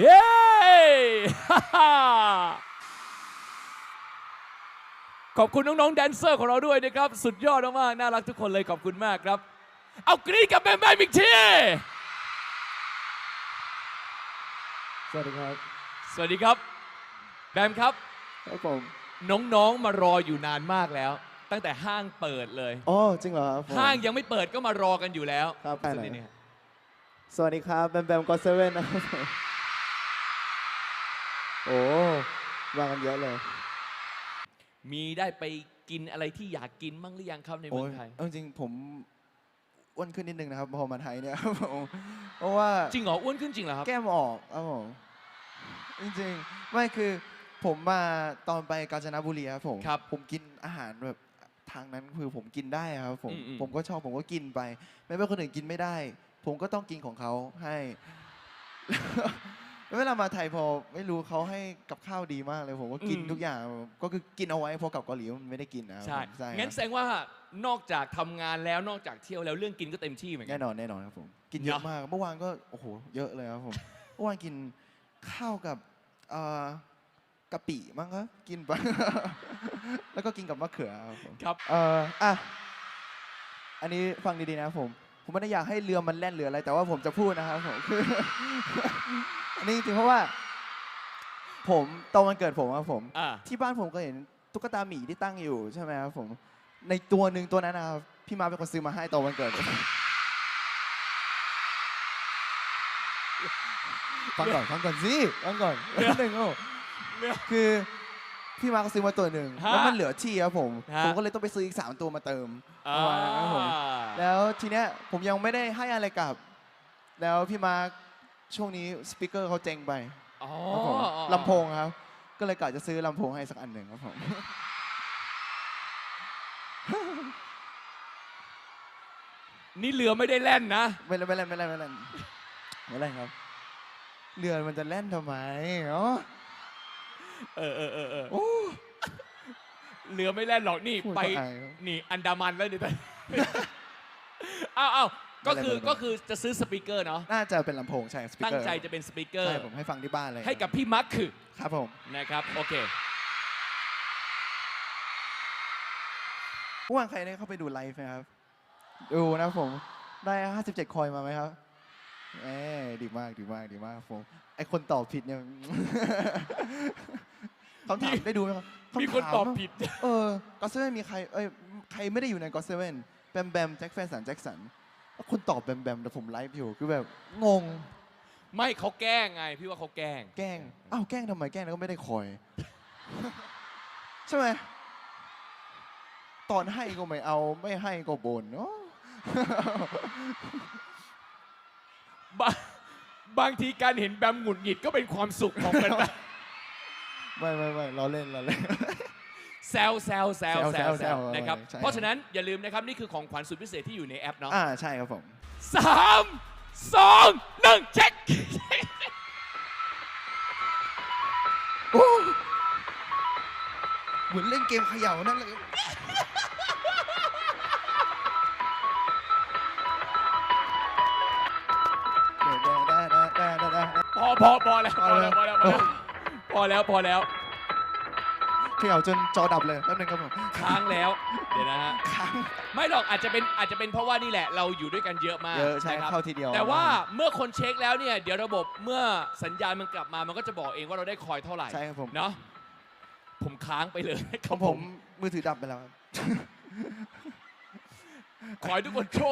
เย้ขอบคุณน้องๆแดนเซอร์ของเราด้วยนะครับ สุดยอดมากๆน่ารักทุกคนเลยขอบคุณมากครับ เอากรี๊ดกับแบมแบมอีกทีสวัสดีครับ สวัสดีครับ แบมครับ ครับผม น้องๆมารออยู่นานมากแล้ว ตั้งแต่ห้างเปิดเลยอ๋อจริงเหรอครับผมห้างยังไม่เปิดก็มารอกันอยู่แล้วครับสวัสไปไหนดีเนี่ยสวัสดีครับแบมแบมก็เซเว่นนะครับผมโอ้ มากันเยอะเลยมีได้ไปกินอะไรที่อยากกินบ้างหรือยังครับในเมืโอ้อยงไทย เอาจริงๆผมอ้วนขึ้นนิดนึงนะครับพอมาไทยเนี่ยครับผมเพราะว่าจริงเหรออ้วนขึ้นจริงเหรอครับ แก้มออกครับผมจริงๆไม่คือผมมาตอนไปกาญจนบุรีครับผมครับผมกินอาหารแบบทางนั้นคือผมกินได้ครับผมอืมอืม ผมก็ชอบผมก็กินไปแม้ว่าคนอื่นกินไม่ได้ ผมก็ต้องกินของเขาให้แล้ว เวลามาไทยพอไม่รู้เขาให้กับข้าวดีมากเลยผมก็กินทุกอย่างก็คือกินเอาไว้พอกลับเกาหลีมันไม่ได้กินนะครับใช่ผมใช่งั้นครับแสดงว่านอกจากทำงานแล้วนอกจากเที่ยวแล้วเรื่องกินก็เต็มที่เหมือนกัแน่นอนแน่นอนครับผมกินเยอะเนอะมากเมื่อวานก็โอ้โหเยอะเลยครับผม เมื่อวานกินข้าวกับเอ่อกะปิมั้งครับกินไป แล้วก็กินกับมะเขือครับผมครับ เอ่ออะอันนี้ฟังดีๆนะครับผม ผมไม่ได้อยากให้เรือมันแล่นเรืออะไร แต่ว่าผมจะพูดนะครับผมคื ออันนี้จริงๆเพราะว่า ผมตอนวันเกิดผมครับผม อ่า ที่บ้านผมก็เห็นตุ๊กตาหมีที่ตั้งอยู่ใช่ไหมครับผม ในตัวหนึ่งตัวนั้นนะครับพี่มาเป็นคนซื้อมาให้ตอนวันเกิดผมฟังก่อนฟังก่อนสิฟังก่อนนิดหนึ่งโอ้เรือคือพี่มาก็ซื้อมาตัวหนึ่งฮะแล้วมันเหลือที่ครับผมฮะ ผมก็เลยต้องไปซื้ออีกสามตัวมาเติมอ่าประมาณนั้นครับผม แล้วทีเนี้ยผมยังไม่ได้ให้อะไรกลับ แล้วพี่มา ช่วงนี้สปีกเกอร์เขาเจ๊งไปอ๋อครับผมลำโพงครับ ก็เลยกะจะซื้อลำโพงให้สักอันหนึ่งครับผม นี่เรือไม่ได้แล่นนะ ไม่เล่นไม่เล่นไม่เล่นไม่เล่นไม่เล่นครับ เรือมันจะแล่นทำไมเนาะเออเออเออเออโอ้ เรือไม่แล่นหรอกนี่พูดไป ก็อายครับ นี่อันดามันแล้วนี่แต่อ้าวอ้าว ก็คือไม่เป็นไรก็คือจะซื้อสปีกเกอร์เนาะน่าจะเป็นลำโพงใช่สปีกตั้งเกอร์ใจจะเป็นสปีกเกอร์ใช่ผมให้ฟังที่บ้านเลยให้กับพี่มาร์คคือครับผมนะครับโอเคเมื่อวานใครได้เข้าไปดูไลฟ์ไหมครับ ดูนะผมได้ 57 คอยมาไหมครับเอ้ดีมากดีมากดีมากผมไอคนตอบผิดเนี่ยคำถามได้ดูไหมครับมีคนำถาตอบผิด เออก็เซเว่นมีใครเอ้ยใครไม่ได้อยู่ในก็เซเว่นแบมแบมแจ็คแฟนสันแจ็คสันแล้ว คนตอบแบมแบมแต่ผมไลฟ์อยู่คือแบบงงไม่เขาแกล้งไง พี่ว่าเขาแกล้ง แกล้งอ้าวแกล้งทำไมแกล้งแล้วก็ไม่ได้คอย ใช่ไหมตอนให้ก็ไม่เอา ไม่ให้ก็บ่นเนาะบางบางทีการเห็นแบมหงุดหงิดก็เป็นความสุขของมันไปไม่ไม่ไม่เราเล่นเราเล่น แซวแซวแซวแซวแซวแซแซววนะครับใช่เพราะฉะนั้นอย่าลืมนะครับ นี่คือของขวัญสุดพิเศษที่อยู่ในแอปเนาะอ่าใช่ครับผมสามสองหนึ่งเช็คโอ้เหมือนเล่นเกมเขย่านั่นเลยพอพอพอแล้วพอแล้วพอแล้วพอแล้วพอแล้ว เขย่าจนจอดับเลยแป๊บนึงครับผมค้างแล้ว เดี๋ยวนะฮะ ค้างไม่หรอกอาจจะเป็นอาจจะเป็นเพราะว่านี่แหละ เราอยู่ด้วยกันเยอะมากเยอะใช่นะครับ เข้าทีเดียวแต่ว่าเมื่อคนเช็คแล้วเนี่ย เดี๋ยวระบบเมื่อสัญญาณมันกลับมามันก็จะบอกเองว่าเราได้คอยเท่าไหร่ใช่ครับผมเนาะผมค้างไปเลยคขรัอบงผผมมมือถือดับไปแล้วครับ ขอให้ทุกคนโชค